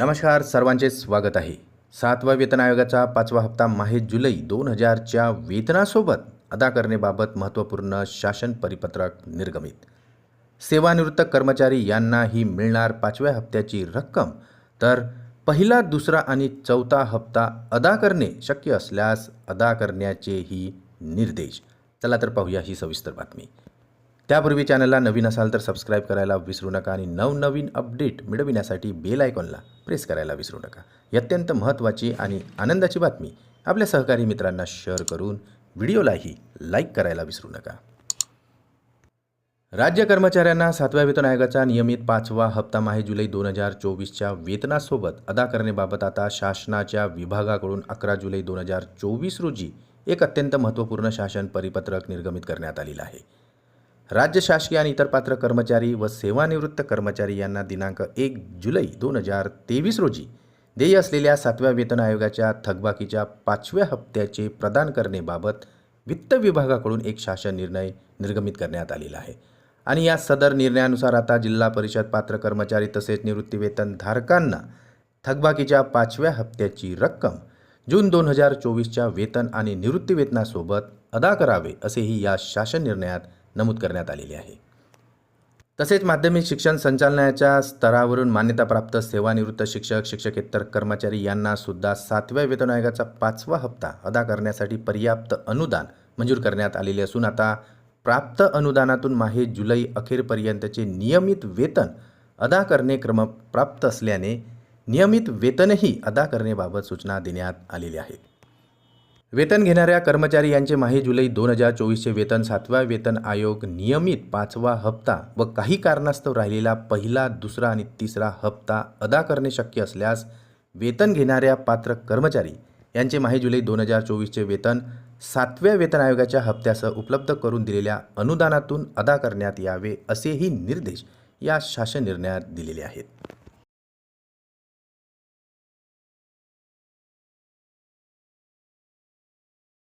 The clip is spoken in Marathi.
नमस्कार सर्वांचे स्वागत आहे. सातवा वेतन आयोगाचा पाचवा हप्ता माहे जुलै दोन हजारच्या वेतनासोबत अदा करण्याबाबत महत्त्वपूर्ण शासन परिपत्रक निर्गमित. सेवानिवृत्त कर्मचारी यांनाही मिळणार पाचव्या हप्त्याची रक्कम. तर पहिला दुसरा आणि चौथा हप्ता अदा करणे शक्य असल्यास अदा करण्याचेही निर्देश. चला तर पाहूया ही सविस्तर बातमी. त्यापूर्वी चॅनलला नवीन असाल तर सबस्क्राईब करायला विसरू नका आणि नवनवीन अपडेट मिळविण्यासाठी बेल आयकॉनला प्रेस करायला विसरू नका. ही अत्यंत महत्त्वाची आणि आनंदाची बातमी आपल्या सहकारी मित्रांना शेअर करून व्हिडिओलाही लाईक करायला विसरू नका. राज्य कर्मचाऱ्यांना सातव्या वेतन आयोगाचा नियमित पाचवा हप्ता माहे जुलै दोन हजार चोवीसच्या वेतनासोबत अदा करण्याबाबत आता शासनाच्या विभागाकडून अकरा जुलै दोन हजार चोवीस रोजी एक अत्यंत महत्त्वपूर्ण शासन परिपत्रक निर्गमित करण्यात आलेलं आहे. राज्य शासकीय आणि इतर पात्र कर्मचारी व सेवानिवृत्त कर्मचारी यांना दिनांक एक जुलै दोन हजार तेवीस रोजी देय असलेल्या सातव्या वेतन आयोगाच्या थकबाकीच्या पाचव्या हप्त्याचे प्रदान करण्याबाबत वित्त विभागाकडून एक शासन निर्णय निर्गमित करण्यात आलेला आहे. आणि या सदर निर्णयानुसार आता जिल्हा परिषद पात्र कर्मचारी तसेच निवृत्तीवेतन धारकांना थकबाकीच्या पाचव्या हप्त्याची रक्कम जून दोन हजार चोवीसच्या वेतन आणि निवृत्तीवेतनासोबत अदा करावे असेही या शासन निर्णयात नमूद करण्यात आलेले आहे. तसेच माध्यमिक शिक्षण संचालनाच्या स्तरावरून मान्यताप्राप्त सेवानिवृत्त शिक्षक शिक्षकेतर कर्मचारी यांना सुद्धा सातव्या वेतन आयोगाचा पाचवा हप्ता अदा करण्यासाठी पर्याप्त अनुदान मंजूर करण्यात आलेले असून आता प्राप्त अनुदानातून माहे जुलै अखेरपर्यंतचे नियमित वेतन अदा करणे क्रमप्राप्त असल्याने नियमित वेतनही अदा करण्याबाबत सूचना देण्यात आलेल्या आहेत. वेतन घेणाऱ्या कर्मचारी यांचे माही जुलै दोन हजार चोवीसचे वेतन सातवा वेतन आयोग नियमित पाचवा हप्ता व काही कारणास्तव राहिलेला पहिला दुसरा आणि तिसरा हप्ता अदा करणे शक्य असल्यास वेतन घेणाऱ्या पात्र कर्मचारी यांचे माहे जुलै दोन हजार चोवीसचे वेतन सातव्या वेतन आयोगाच्या हप्त्यासह उपलब्ध करून दिलेल्या अनुदानातून अदा करण्यात यावे असेही निर्देश या शासन निर्णयात दिलेले आहेत.